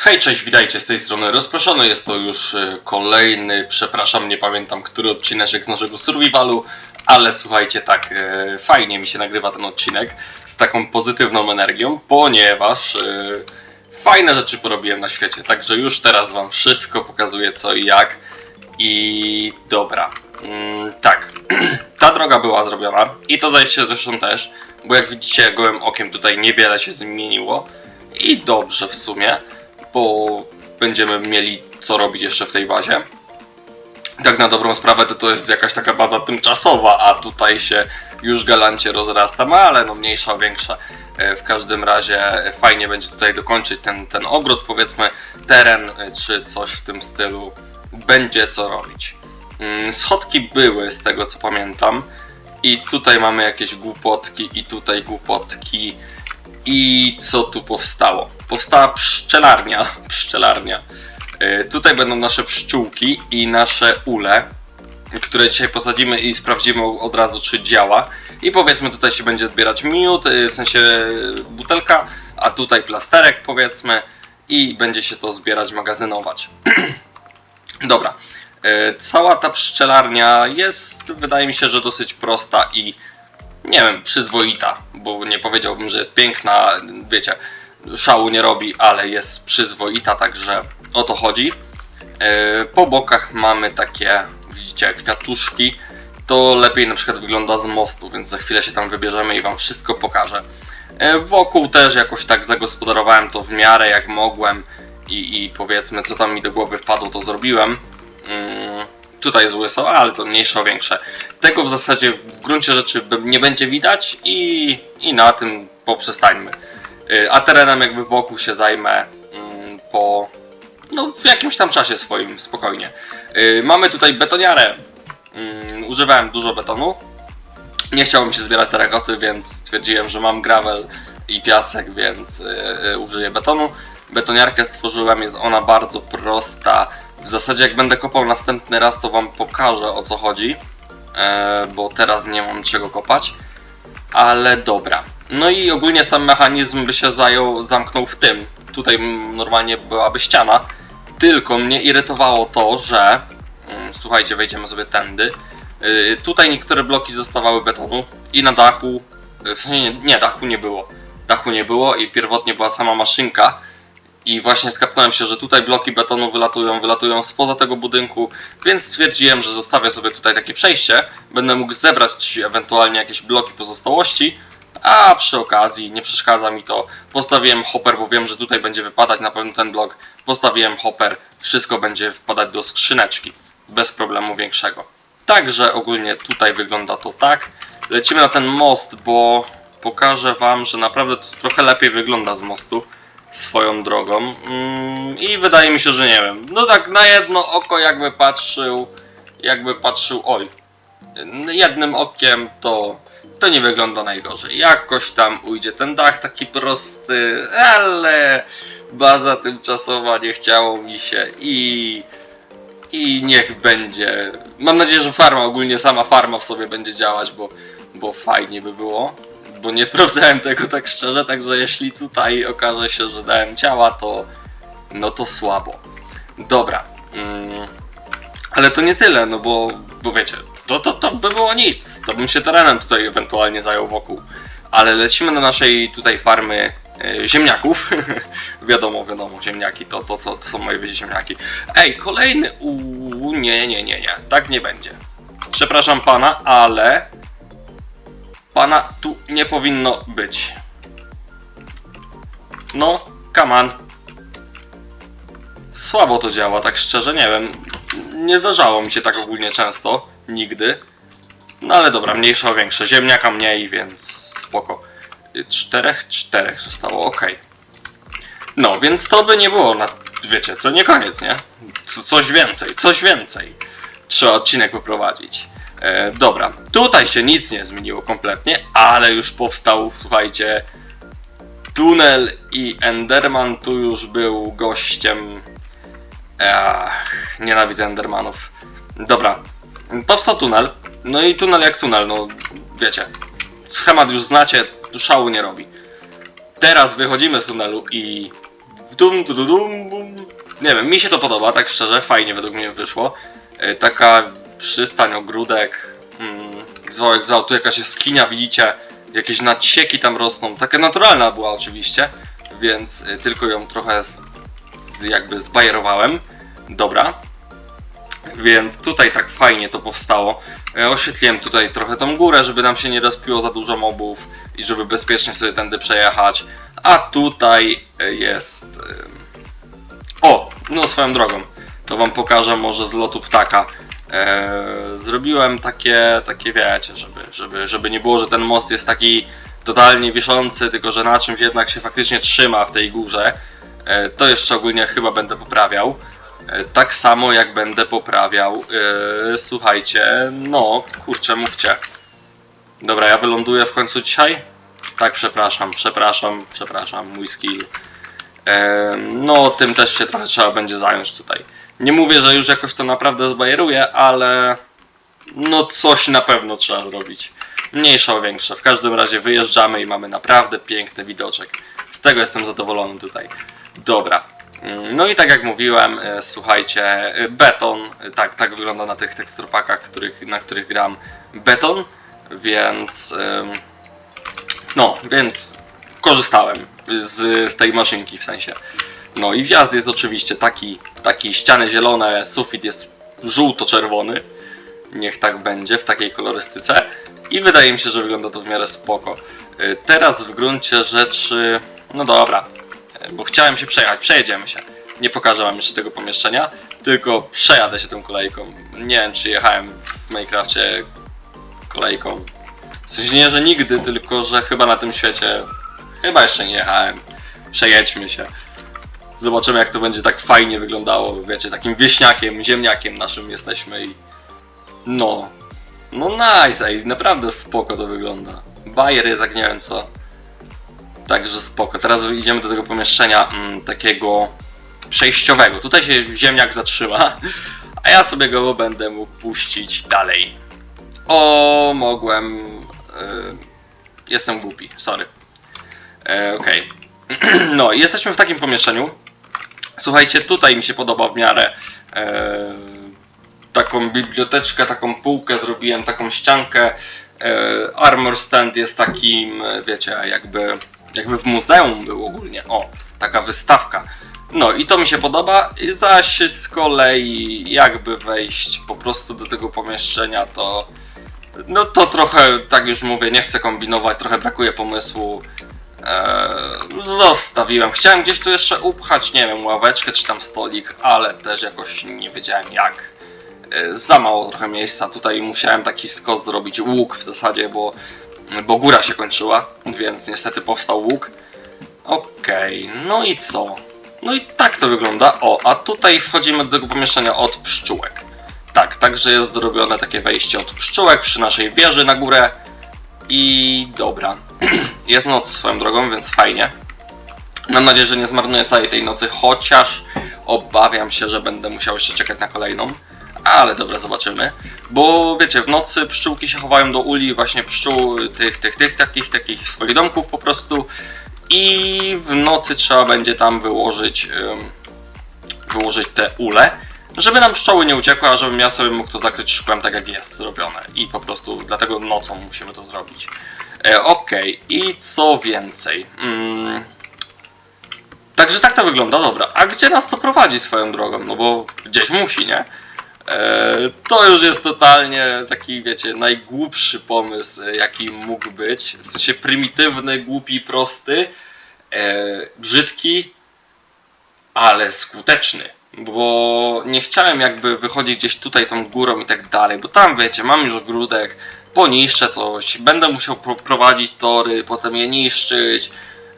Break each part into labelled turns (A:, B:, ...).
A: Hej, cześć, witajcie z tej strony Rozproszony. Jest to już e, kolejny, przepraszam, nie pamiętam, który odcineczek z naszego survivalu, ale słuchajcie, tak, e, fajnie mi się nagrywa ten odcinek z taką pozytywną energią, ponieważ e, fajne rzeczy porobiłem na świecie, także już teraz wam wszystko pokazuję co i jak. I dobra, mm, tak, ta droga była zrobiona i to zajście zresztą też, bo jak widzicie gołym okiem tutaj niewiele się zmieniło i dobrze w sumie bo będziemy mieli co robić jeszcze w tej bazie. Tak na dobrą sprawę to to jest jakaś taka baza tymczasowa, a tutaj się już galancie rozrasta, no ale no mniejsza, większa. E, W każdym razie fajnie będzie tutaj dokończyć ten, ten ogród, powiedzmy, teren e, czy coś w tym stylu. Będzie co robić. Mm, Schodki były z tego co pamiętam. I tutaj mamy jakieś głupotki, i tutaj głupotki. I co tu powstało? Powstała pszczelarnia. Pszczelarnia. E, Tutaj będą nasze pszczółki i nasze ule, które dzisiaj posadzimy i sprawdzimy od razu, czy działa. I powiedzmy, tutaj się będzie zbierać miód, e, w sensie butelka, a tutaj plasterek, powiedzmy, i będzie się to zbierać, magazynować. Dobra. E, Cała ta pszczelarnia jest, wydaje mi się, że dosyć prosta i nie wiem, przyzwoita, bo nie powiedziałbym, że jest piękna, wiecie, szału nie robi, ale jest przyzwoita, także o to chodzi. E, Po bokach mamy takie, widzicie, kwiatuszki. To lepiej na przykład wygląda z mostu, więc za chwilę się tam wybierzemy i Wam wszystko pokażę. E, Wokół też jakoś tak zagospodarowałem to w miarę jak mogłem i, i powiedzmy co tam mi do głowy wpadło to zrobiłem. Mm, Tutaj złe są, ale to mniejsze o większe. Tego w zasadzie w gruncie rzeczy nie będzie widać i, i na tym poprzestańmy. Y, A terenem jakby wokół się zajmę mm, po no, w jakimś tam czasie swoim, spokojnie. Y, Mamy tutaj betoniarę. Mm, Używałem dużo betonu. Nie chciałem się zbierać terakoty, więc stwierdziłem, że mam gravel i piasek, więc y, użyję betonu. Betoniarkę stworzyłem, jest ona bardzo prosta. W zasadzie jak będę kopał następny raz, to wam pokażę o co chodzi, e, bo teraz nie mam czego kopać. Ale dobra. No i ogólnie sam mechanizm by się zajął, zamknął w tym. Tutaj normalnie byłaby ściana. Tylko mnie irytowało to, że. mm, Słuchajcie, wejdziemy sobie tędy. Y, Tutaj niektóre bloki zostawały betonu i na dachu. y, W sensie nie, nie, dachu nie było. Dachu nie było i pierwotnie była sama maszynka. I właśnie skapnąłem się, że tutaj bloki betonu wylatują, wylatują spoza tego budynku, więc stwierdziłem, że zostawię sobie tutaj takie przejście. Będę mógł zebrać ewentualnie jakieś bloki pozostałości, a przy okazji nie przeszkadza mi to. Postawiłem hopper, bo wiem, że tutaj będzie wypadać na pewno ten blok. Postawiłem hopper, wszystko będzie wpadać do skrzyneczki, bez problemu większego. Także ogólnie tutaj wygląda to tak. Lecimy na ten most, bo pokażę Wam, że naprawdę to trochę lepiej wygląda z mostu swoją drogą. Mm, I wydaje mi się, że nie wiem. No tak na jedno oko jakby patrzył, jakby patrzył, oj, jednym okiem to to nie wygląda najgorzej. Jakoś tam ujdzie ten dach taki prosty, ale baza tymczasowa nie chciało mi się i i niech będzie. Mam nadzieję, że farma ogólnie sama farma w sobie będzie działać, bo, bo fajnie by było. Bo nie sprawdzałem tego tak szczerze, także jeśli tutaj okaże się, że dałem ciała, to no to słabo. Dobra. Mm, ale to nie tyle, no bo, bo wiecie, to, to, to by było nic. To bym się terenem tutaj ewentualnie zajął wokół. Ale lecimy do naszej tutaj farmy e, ziemniaków. wiadomo, wiadomo, ziemniaki to, to, to, to są moje ziemniaki. Ej, kolejny. Uuu, nie, nie, nie, nie. Tak nie będzie. Przepraszam pana, ale pana tu nie powinno być. No, on. Słabo to działa, tak szczerze, nie wiem. Nie zdarzało mi się tak ogólnie często, nigdy. No ale dobra, mniejsza o większe. Ziemniaka mniej, więc spoko. Czterech, czterech zostało, ok. No, więc to by nie było na... Wiecie, to nie koniec, nie? Co, coś więcej, coś więcej. Trzeba odcinek poprowadzić. E, dobra, tutaj się nic nie zmieniło kompletnie, ale już powstał, słuchajcie, tunel i Enderman tu już był gościem. Ech, nienawidzę Endermanów. Dobra, powstał tunel. No i tunel jak tunel, no wiecie. Schemat już znacie, szału nie robi. Teraz wychodzimy z tunelu i Dum, dum, dum, bum. Nie wiem, mi się to podoba, tak szczerze, fajnie według mnie wyszło. E, Taka przystań, ogródek, mm, zwał jak zwał, tu jakaś jaskinia, widzicie, jakieś nacieki tam rosną, taka naturalna była oczywiście, więc y, tylko ją trochę z, z, jakby zbajerowałem. Dobra. Więc tutaj tak fajnie to powstało. E, Oświetliłem tutaj trochę tą górę, żeby nam się nie rozpiło za dużo mobów i żeby bezpiecznie sobie tędy przejechać. A tutaj e, jest... em, O! No swoją drogą. To wam pokażę może z lotu ptaka. E, zrobiłem takie, takie wiecie, żeby, żeby, żeby nie było, że ten most jest taki totalnie wiszący, tylko że na czymś jednak się faktycznie trzyma w tej górze. E, to jeszcze ogólnie chyba będę poprawiał. E, tak samo jak będę poprawiał, e, słuchajcie, no kurczę, mówcie. Dobra, ja wyląduję w końcu dzisiaj? Tak, przepraszam, przepraszam, przepraszam, mój skill. E, no, tym też się trochę trzeba będzie zająć tutaj. Nie mówię, że już jakoś to naprawdę zbajeruję, ale no coś na pewno trzeba zrobić. Mniejsze o większe. W każdym razie wyjeżdżamy i mamy naprawdę piękny widoczek. Z tego jestem zadowolony tutaj. Dobra. Mm, No i tak jak mówiłem, e, słuchajcie, e, beton, e, tak, tak wygląda na tych teksturpakach, których, na których gram beton, więc no, więc korzystałem z, z tej maszynki w sensie. No i wjazd jest oczywiście taki, taki ściany zielone, sufit jest żółto-czerwony. Niech tak będzie w takiej kolorystyce. I wydaje mi się, że wygląda to w miarę spoko. Teraz w gruncie rzeczy, no dobra, bo chciałem się przejechać, przejedziemy się. Nie pokażę wam jeszcze tego pomieszczenia, tylko przejadę się tą kolejką. Nie wiem, czy jechałem w Minecrafcie kolejką. W sensie nie, że nigdy, tylko że chyba na tym świecie chyba jeszcze nie jechałem. Przejedźmy się. Zobaczymy jak to będzie tak fajnie wyglądało, wiecie, takim wieśniakiem, ziemniakiem naszym jesteśmy i no. No nice, ej, naprawdę spoko to wygląda. Bajer jest jak nie wiem co. Także spoko. Teraz idziemy do tego pomieszczenia mm, takiego przejściowego. Tutaj się ziemniak zatrzyma, a ja sobie go będę mógł puścić dalej. O, mogłem. y, jestem głupi, sorry. E, Okej. No, jesteśmy w takim pomieszczeniu. Słuchajcie, tutaj mi się podoba w miarę. E, taką biblioteczkę, taką półkę zrobiłem, taką ściankę. E, armor stand jest takim, wiecie, jakby, jakby w muzeum był ogólnie. O, taka wystawka. No i to mi się podoba, zaś z kolei jakby wejść po prostu do tego pomieszczenia to no to trochę, tak już mówię, nie chcę kombinować, trochę brakuje pomysłu. Eee, zostawiłem. Chciałem gdzieś tu jeszcze upchać, nie wiem, ławeczkę czy tam stolik, ale też jakoś nie wiedziałem jak. Eee, za mało trochę miejsca. Tutaj musiałem taki skos zrobić, łuk w zasadzie, bo, bo góra się kończyła, więc niestety powstał łuk. Okej, no i co? No i tak to wygląda. O, a tutaj wchodzimy do tego pomieszczenia od pszczółek. Tak, także jest zrobione takie wejście od pszczółek przy naszej wieży na górę. I dobra. Jest noc swoją drogą, więc fajnie. Mam nadzieję, że nie zmarnuję całej tej nocy, chociaż obawiam się, że będę musiał jeszcze czekać na kolejną. Ale dobra, zobaczymy. Bo wiecie, w nocy pszczółki się chowają do uli właśnie pszczół tych, tych, tych, takich, takich swoich domków po prostu. I w nocy trzeba będzie tam wyłożyć, wyłożyć te ule żeby nam pszczoły nie uciekły, a żebym ja sobie mógł to zakryć szkłem tak jak jest zrobione. I po prostu dlatego nocą musimy to zrobić. E, Okej, i co więcej? Mm. Także tak to wygląda, dobra. A gdzie nas to prowadzi swoją drogą? No bo gdzieś musi, nie? E, to już jest totalnie taki, wiecie, najgłupszy pomysł, jaki mógł być. W sensie prymitywny, głupi, prosty, e, brzydki, ale skuteczny bo nie chciałem jakby wychodzić gdzieś tutaj tą górą i tak dalej, bo tam wiecie, mam już ogródek, poniszczę coś, będę musiał pro prowadzić tory, potem je niszczyć.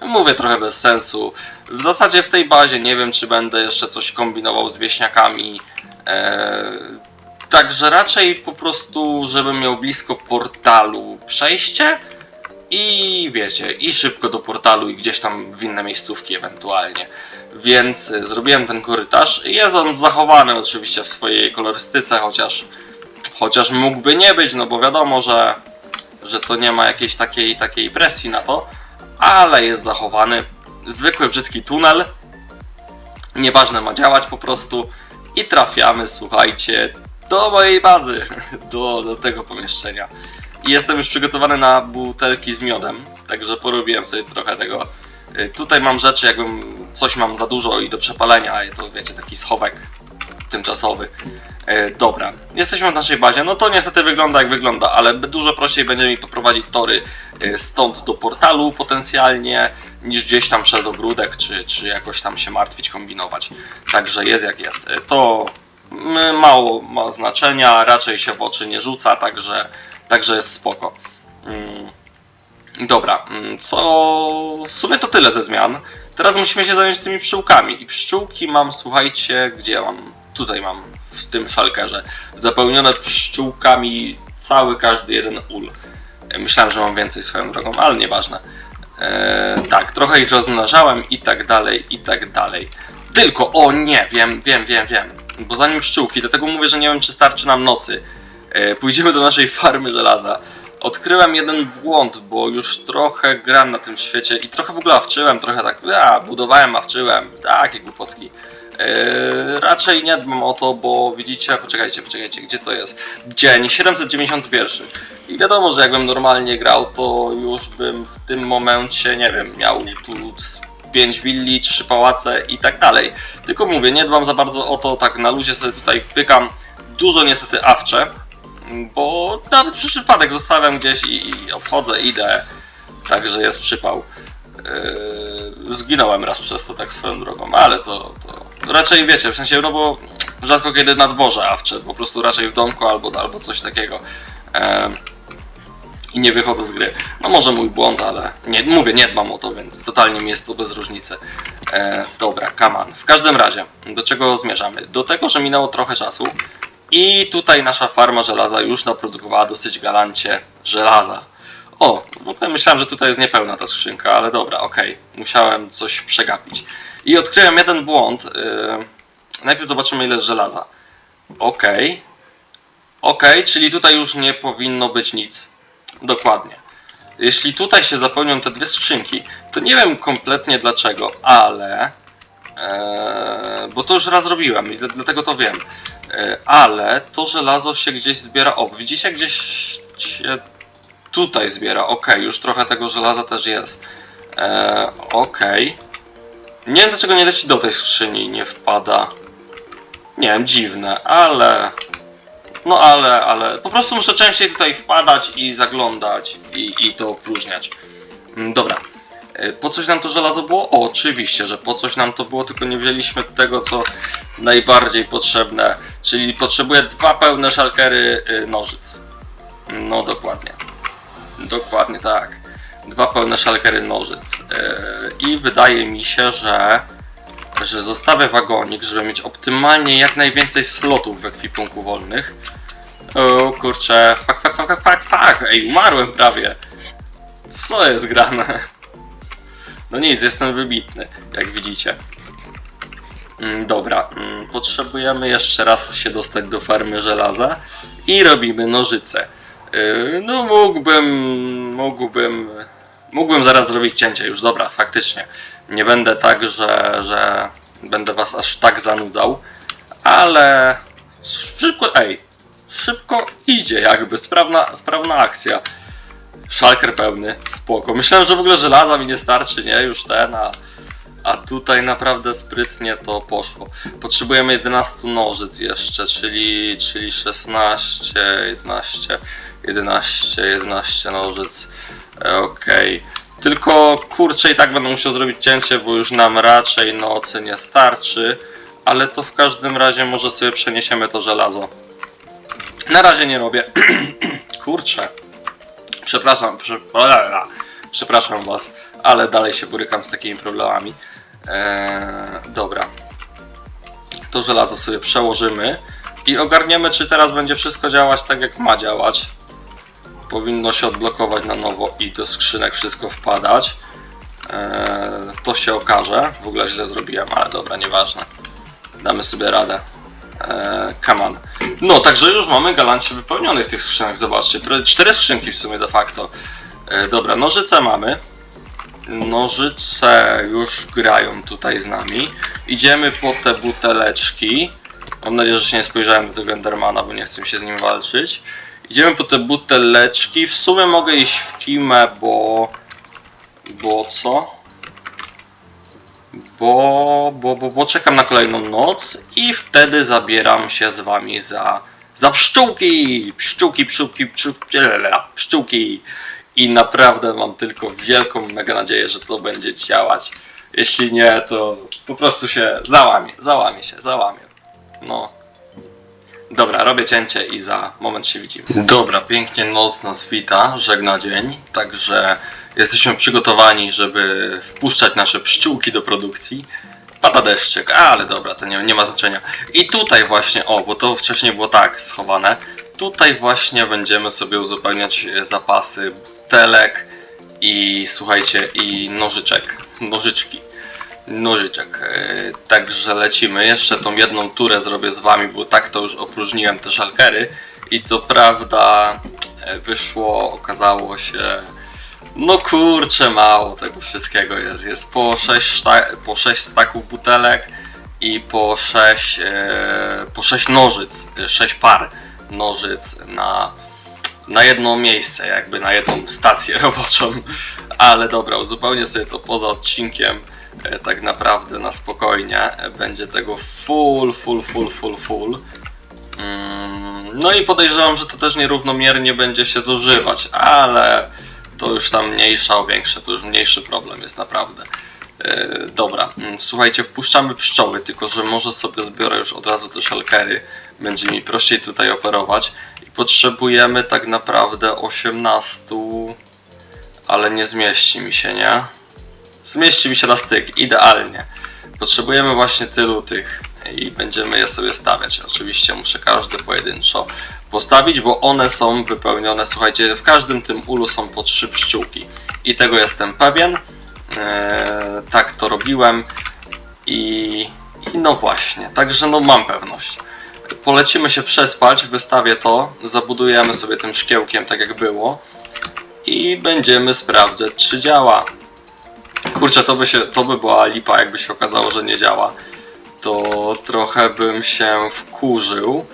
A: Mówię trochę bez sensu. W zasadzie w tej bazie nie wiem, czy będę jeszcze coś kombinował z wieśniakami. Eee, także raczej po prostu, żebym miał blisko portalu przejście i wiecie, i szybko do portalu i gdzieś tam w inne miejscówki ewentualnie. Więc y, zrobiłem ten korytarz. Jest on zachowany oczywiście w swojej kolorystyce, chociaż, chociaż mógłby nie być, no bo wiadomo, że, że to nie ma jakiejś takiej, takiej presji na to, ale jest zachowany. Zwykły brzydki tunel. Nieważne, ma działać po prostu. I trafiamy, słuchajcie, do mojej bazy, do, do tego pomieszczenia. I jestem już przygotowany na butelki z miodem, także porobiłem sobie trochę tego. Y, Tutaj mam rzeczy, jakbym coś mam za dużo i do przepalenia, to wiecie, taki schowek tymczasowy. E, dobra, jesteśmy w naszej bazie. No to niestety wygląda jak wygląda, ale dużo prościej będzie mi poprowadzić tory e, stąd do portalu potencjalnie, niż gdzieś tam przez ogródek, czy, czy jakoś tam się martwić, kombinować. Także jest jak jest. E, To mało ma znaczenia, raczej się w oczy nie rzuca, także, także jest spoko. Mm, Dobra, mm, co w sumie to tyle ze zmian. Teraz musimy się zająć tymi pszczółkami. I pszczółki mam, słuchajcie, gdzie mam? Tutaj mam, w tym szalkerze. Zapełnione pszczółkami cały, każdy jeden ul. E, Myślałem, że mam więcej swoją drogą, ale nieważne. Eee, tak, trochę ich rozmnażałem i tak dalej, i tak dalej. Tylko, o nie, wiem, wiem, wiem, wiem. Bo zanim pszczółki, dlatego mówię, że nie wiem, czy starczy nam nocy. E, pójdziemy do naszej farmy żelaza. Odkryłem jeden błąd, bo już trochę gram na tym świecie i trochę w ogóle awczyłem, trochę tak, a, budowałem, awczyłem, takie głupotki. Yy, raczej nie dbam o to, bo widzicie, poczekajcie, poczekajcie, gdzie to jest? Dzień 791. I wiadomo, że jakbym normalnie grał, to już bym w tym momencie, nie wiem, miał tu 5 willi, 3 pałace i tak dalej. Tylko mówię, nie dbam za bardzo o to, tak na luzie sobie tutaj pykam. Dużo niestety awczę, bo nawet przy przypadek zostawiam gdzieś i, i odchodzę, idę. Także jest przypał. Yy, zginąłem raz przez to tak swoją drogą, ale to, to raczej wiecie, w sensie, no bo rzadko kiedy na dworze awczę, po prostu raczej w domku albo, albo coś takiego. I nie wychodzę z gry. No może mój błąd, ale nie, mówię, nie dbam o to, więc totalnie mi jest to bez różnicy. E, dobra, kaman. W każdym razie, do czego zmierzamy? Do tego, że minęło trochę czasu i tutaj nasza farma żelaza już naprodukowała dosyć galancie żelaza. O, ogóle myślałem, że tutaj jest niepełna ta skrzynka, ale dobra, okej. Musiałem coś przegapić. I odkryłem jeden błąd. Yy, najpierw zobaczymy ile jest żelaza. Okej. Okej, czyli tutaj już nie powinno być nic. Dokładnie. Jeśli tutaj się zapełnią te dwie skrzynki, to nie wiem kompletnie dlaczego, ale... Eee, bo to już raz robiłem i dla- dlatego to wiem. E, ale to żelazo się gdzieś zbiera. O, widzicie, gdzieś się tutaj zbiera. Ok, już trochę tego żelaza też jest. E, ok. Nie wiem dlaczego nie leci do tej skrzyni nie wpada. Nie wiem, dziwne, ale. No ale, ale. Po prostu muszę częściej tutaj wpadać i zaglądać i, i to opróżniać. Mm, Dobra. E, Po coś nam to żelazo było? O, oczywiście, że po coś nam to było, tylko nie wzięliśmy tego, co najbardziej potrzebne, czyli potrzebuję dwa pełne szalkery y, nożyc. No dokładnie. Dokładnie tak. Dwa pełne szalkery nożyc. Yy, I wydaje mi się, że że zostawię wagonik, żeby mieć optymalnie jak najwięcej slotów w ekwipunku wolnych. O kurczę, fak, fak, fak, fak, fak, fak, ej, umarłem prawie. Co jest grane? No nic, jestem wybitny, jak widzicie. Mm, Dobra, mm, potrzebujemy jeszcze raz się dostać do farmy żelaza i robimy nożyce. Yy, No mógłbym, mógłbym, mógłbym zaraz zrobić cięcie już, dobra, faktycznie. Nie będę tak, że, że będę was aż tak zanudzał, ale szybko, ej, szybko idzie jakby, sprawna, sprawna akcja. Szalker pełny, spoko. Myślałem, że w ogóle żelaza mi nie starczy, nie? Już ten, a... A tutaj naprawdę sprytnie to poszło. Potrzebujemy 11 nożyc jeszcze, czyli, czyli 16, 11, 11, 11 nożyc. E, Okej. Tylko kurczę i tak będę musiał zrobić cięcie, bo już nam raczej nocy nie starczy. Ale to w każdym razie może sobie przeniesiemy to żelazo. Na razie nie robię. kurczę. Przepraszam, prze... przepraszam was, ale dalej się borykam z takimi problemami. Eee, dobra. To żelazo sobie przełożymy i ogarniemy, czy teraz będzie wszystko działać tak, jak ma działać. Powinno się odblokować na nowo i do skrzynek wszystko wpadać. Eee, to się okaże. W ogóle źle zrobiłem, ale dobra, nieważne. Damy sobie radę. Come on. No, także już mamy galancie wypełnionych tych skrzynek. Zobaczcie, cztery skrzynki w sumie de facto. Eee, dobra, nożyce mamy. Nożyce już grają tutaj z nami. Idziemy po te buteleczki. Mam nadzieję, że się nie spojrzałem do tego Endermana, bo nie chcę się z nim walczyć. Idziemy po te buteleczki. W sumie mogę iść w Kimę, bo... Bo co? Bo, bo, bo, bo czekam na kolejną noc i wtedy zabieram się z wami za, za pszczółki! Pszczółki, pszczółki, pszczółki, pszczółki! I naprawdę mam tylko wielką mega nadzieję, że to będzie działać. Jeśli nie, to po prostu się załamie, załamie się, załamie. No. Dobra, robię cięcie i za moment się widzimy. Dobra, pięknie noc nas wita, żegna dzień, także jesteśmy przygotowani, żeby wpuszczać nasze pszczółki do produkcji. Pada deszczyk, ale dobra, to nie, nie ma znaczenia. I tutaj właśnie, o, bo to wcześniej było tak schowane, tutaj właśnie będziemy sobie uzupełniać e, zapasy butelek i słuchajcie, i nożyczek, nożyczki nożyczek. E, Także lecimy. Jeszcze tą jedną turę zrobię z wami, bo tak to już opróżniłem te szalkery. I co prawda e, wyszło, okazało się. No kurczę, mało tego wszystkiego jest. Jest po 6, po 6 staków butelek i po 6, e, po 6 nożyc, 6 par nożyc na, na jedno miejsce, jakby na jedną stację roboczą. Ale dobra, uzupełnię sobie to poza odcinkiem e, tak naprawdę na spokojnie. E, Będzie tego full, full, full, full, full. Mm, No i podejrzewam, że to też nierównomiernie będzie się zużywać, ale to już tam mniejsza o większe, to już mniejszy problem jest naprawdę. E, Dobra, mm, słuchajcie, wpuszczamy pszczoły, tylko że może sobie zbiorę już od razu te szalkery, będzie mi prościej tutaj operować. I potrzebujemy tak naprawdę 18, ale nie zmieści mi się, nie? Zmieści mi się na styk, idealnie. Potrzebujemy właśnie tylu tych i będziemy je sobie stawiać. Oczywiście muszę każde pojedynczo postawić, bo one są wypełnione, słuchajcie, w każdym tym ulu są po trzy pszczółki. I tego jestem pewien. Eee, tak to robiłem i, i no właśnie, także no mam pewność. Polecimy się przespać, wystawię to, zabudujemy sobie tym szkiełkiem tak jak było i będziemy sprawdzać czy działa. Kurczę, to by, się, to by była lipa, jakby się okazało, że nie działa. To trochę bym się wkurzył.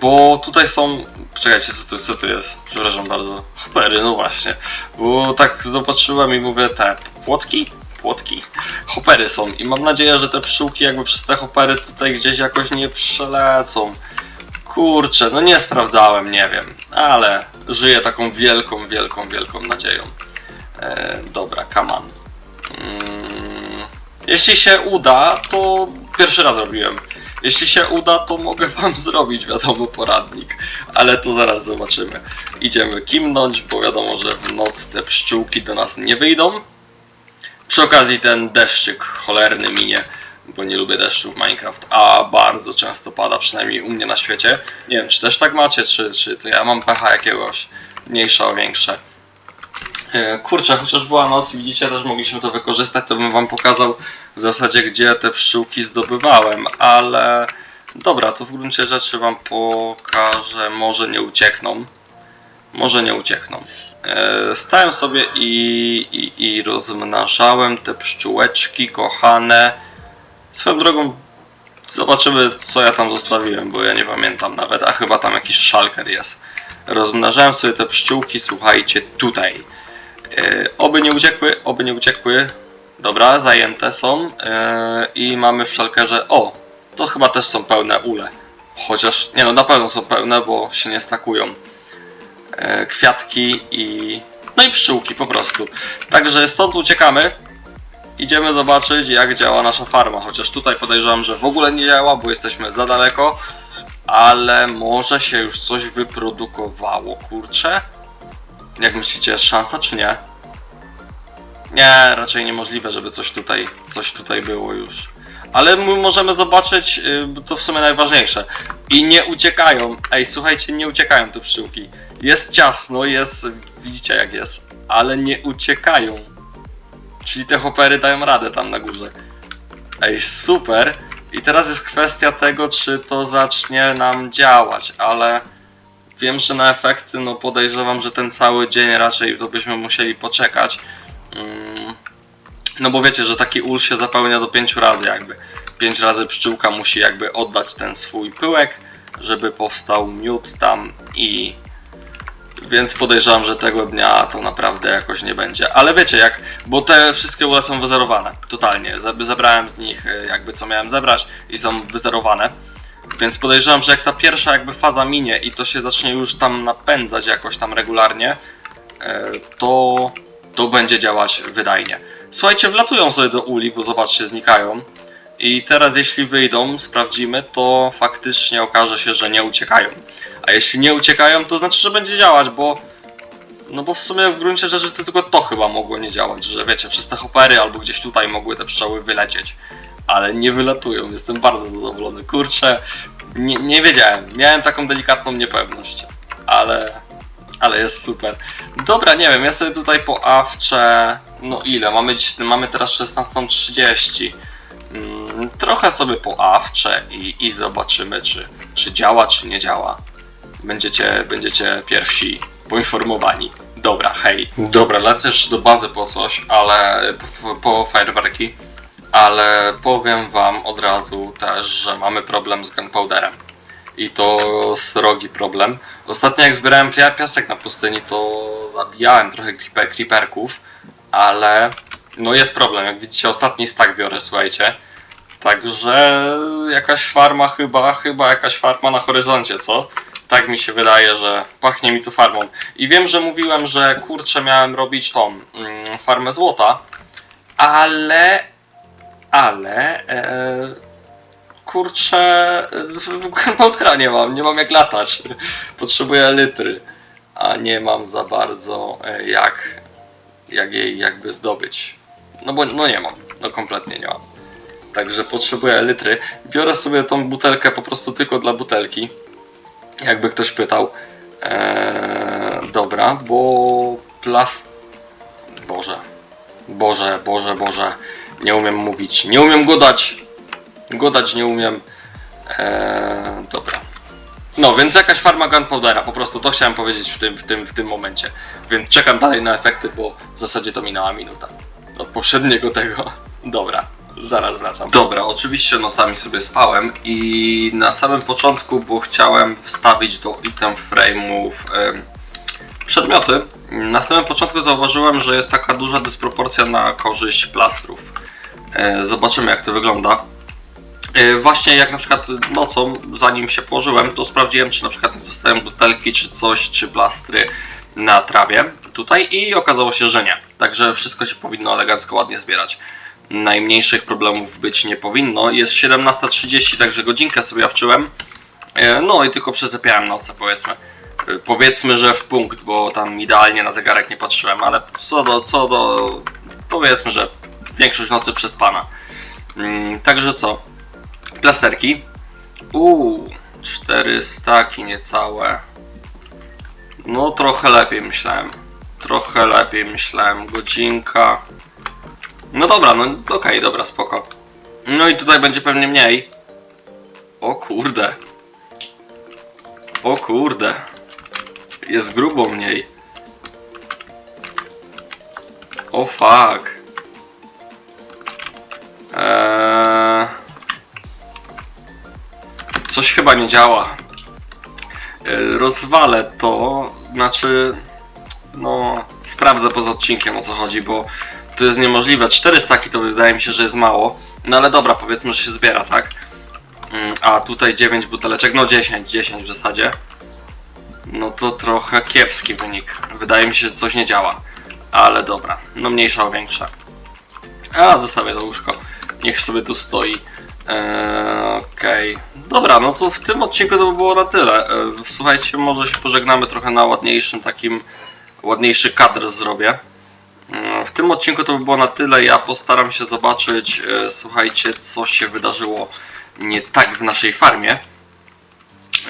A: Bo tutaj są. Czekajcie, co tu, co tu jest? Przepraszam bardzo. Hopery, no właśnie. Bo tak zobaczyłem i mówię, te płotki? Płotki. Hopery są i mam nadzieję, że te pszczółki jakby przez te hopery tutaj gdzieś jakoś nie przelecą. Kurczę, no nie sprawdzałem, nie wiem, ale żyję taką wielką, wielką, wielką nadzieją. E, dobra, on. Mm, jeśli się uda, to pierwszy raz robiłem. Jeśli się uda, to mogę wam zrobić, wiadomo, poradnik, ale to zaraz zobaczymy. Idziemy kimnąć, bo wiadomo, że w noc te pszczółki do nas nie wyjdą. Przy okazji ten deszczyk cholerny minie, bo nie lubię deszczu w Minecraft, a bardzo często pada, przynajmniej u mnie na świecie. Nie wiem, czy też tak macie, czy, czy to ja mam pecha jakiegoś, mniejsze o większe. E, Kurczę, chociaż była noc, widzicie, też mogliśmy to wykorzystać, to bym wam pokazał w zasadzie, gdzie te pszczółki zdobywałem, ale dobra, to w gruncie rzeczy wam pokażę, może nie uciekną. Może nie uciekną. E, Stałem sobie i, i, i rozmnażałem te pszczółeczki kochane. Swoją drogą zobaczymy, co ja tam zostawiłem, bo ja nie pamiętam nawet, a chyba tam jakiś szalker jest. Rozmnażałem sobie te pszczółki, słuchajcie, tutaj. E, oby nie uciekły, oby nie uciekły. Dobra, zajęte są. E, I mamy w szalkerze. O, to chyba też są pełne ule. Chociaż, nie no, na pewno są pełne, bo się nie stakują. E, kwiatki i. No i pszczółki po prostu. Także stąd uciekamy. Idziemy zobaczyć, jak działa nasza farma. Chociaż tutaj podejrzewam, że w ogóle nie działa, bo jesteśmy za daleko. Ale może się już coś wyprodukowało, kurczę. Jak myślicie, jest szansa czy nie? Nie, raczej niemożliwe, żeby coś tutaj, coś tutaj było już. Ale my możemy zobaczyć, y, to w sumie najważniejsze. I nie uciekają. Ej, słuchajcie, nie uciekają te pszczółki. Jest ciasno, jest, widzicie jak jest, ale nie uciekają. Czyli te hopery dają radę tam na górze. Ej, super. I teraz jest kwestia tego, czy to zacznie nam działać, ale wiem, że na efekty, no podejrzewam, że ten cały dzień raczej to byśmy musieli poczekać. Mm, No bo wiecie, że taki ul się zapełnia do pięciu razy jakby. Pięć razy pszczółka musi jakby oddać ten swój pyłek, żeby powstał miód tam i... Więc podejrzewam, że tego dnia to naprawdę jakoś nie będzie. Ale wiecie jak, bo te wszystkie ule są wyzerowane, totalnie. Zebrałem z nich e, jakby co miałem zebrać i są wyzerowane. Więc podejrzewam, że jak ta pierwsza jakby faza minie i to się zacznie już tam napędzać jakoś tam regularnie, e, to, to będzie działać wydajnie. Słuchajcie, wlatują sobie do uli, bo zobaczcie, znikają. I teraz jeśli wyjdą, sprawdzimy, to faktycznie okaże się, że nie uciekają. A jeśli nie uciekają, to znaczy, że będzie działać, bo no bo w sumie w gruncie rzeczy to tylko to chyba mogło nie działać, że wiecie, przez te hopery albo gdzieś tutaj mogły te pszczoły wylecieć. Ale nie wylatują, jestem bardzo zadowolony. Kurczę, nie, nie wiedziałem, miałem taką delikatną niepewność, ale, ale jest super. Dobra, nie wiem, ja sobie tutaj po awcze, no ile, mamy, mamy teraz 16.30. Mm, trochę sobie po awcze i, i zobaczymy, czy, czy działa, czy nie działa. Będziecie, będziecie pierwsi poinformowani. Dobra, hej. Dobra, lecę jeszcze do bazy po coś, ale po, po fajerwerki, ale powiem wam od razu też, że mamy problem z gunpowderem. I to srogi problem. Ostatnio jak zbierałem pia- piasek na pustyni, to zabijałem trochę creeperków, ale no jest problem. Jak widzicie, ostatni stack biorę, słuchajcie. Także jakaś farma chyba, chyba jakaś farma na horyzoncie, co? Tak mi się wydaje, że pachnie mi tu farmą. I wiem, że mówiłem, że kurczę miałem robić tą mm, farmę złota, ale, ale, e, kurczę, gunpowdera nie mam, nie mam jak latać. Potrzebuję litry, a nie mam za bardzo e, jak, jak jej jakby zdobyć. No bo no nie mam, no kompletnie nie mam. Także potrzebuję litry. Biorę sobie tą butelkę po prostu tylko dla butelki. Jakby ktoś pytał. Eee, dobra, bo plast... Boże. Boże, Boże, Boże. Nie umiem mówić. Nie umiem godać. Godać nie umiem. Eee, dobra. No, więc jakaś farma gunpowdera, po prostu to chciałem powiedzieć w tym, w, tym, w tym momencie. Więc czekam dalej na efekty, bo w zasadzie to minęła minuta. Od poprzedniego tego. Dobra, zaraz wracam. Dobra, oczywiście nocami sobie spałem i na samym początku, bo chciałem wstawić do item frame'ów em, przedmioty, na samym początku zauważyłem, że jest taka duża dysproporcja na korzyść plastrów. E, Zobaczymy jak to wygląda. E, Właśnie jak na przykład nocą, zanim się położyłem, to sprawdziłem, czy na przykład nie zostają butelki, czy coś, czy plastry na trawie tutaj i okazało się, że nie. Także wszystko się powinno elegancko, ładnie zbierać. Najmniejszych problemów być nie powinno. Jest 17.30, także godzinkę sobie awczyłem. E, No i tylko przesypiałem noce, powiedzmy. E, Powiedzmy, że w punkt, bo tam idealnie na zegarek nie patrzyłem, ale co do, co do, powiedzmy, że większość nocy przespana. Mm, Także co? Plasterki. Uuu, 4 staki niecałe. No trochę lepiej myślałem. Trochę lepiej myślałem. Godzinka. No dobra, no okej, dobra, spoko. No i tutaj będzie pewnie mniej. O kurde. O kurde. Jest grubo mniej. O fuck. Eee... Coś chyba nie działa. Eee, rozwalę to, znaczy... No, sprawdzę poza odcinkiem o co chodzi, bo to jest niemożliwe. 4 staki to wydaje mi się, że jest mało. No ale dobra, powiedzmy, że się zbiera, tak? Mm, A tutaj 9 buteleczek, no 10, 10 w zasadzie. No to trochę kiepski wynik. Wydaje mi się, że coś nie działa. Ale dobra, no mniejsza o większa. A, zostawię to łóżko. Niech sobie tu stoi. Eee, Okej. Dobra, no to w tym odcinku to by było na tyle. Eee, słuchajcie, może się pożegnamy trochę na ładniejszym takim, ładniejszy kadr zrobię. Eee, W tym odcinku to by było na tyle. Ja postaram się zobaczyć, e, słuchajcie, co się wydarzyło nie tak w naszej farmie.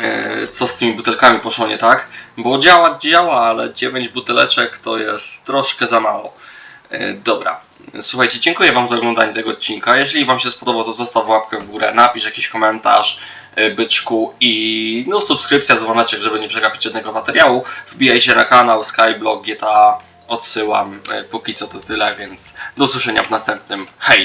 A: E, Co z tymi butelkami poszło nie tak? Bo działa, działa, ale 9 buteleczek to jest troszkę za mało. E, Dobra, słuchajcie, dziękuję Wam za oglądanie tego odcinka. Jeżeli Wam się spodobał, to zostaw łapkę w górę, napisz jakiś komentarz, e, byczku i no subskrypcja, dzwoneczek, żeby nie przegapić żadnego materiału. Wbijajcie na kanał Skyblock GTA odsyłam. E, Póki co to tyle, więc do usłyszenia w następnym. Hej!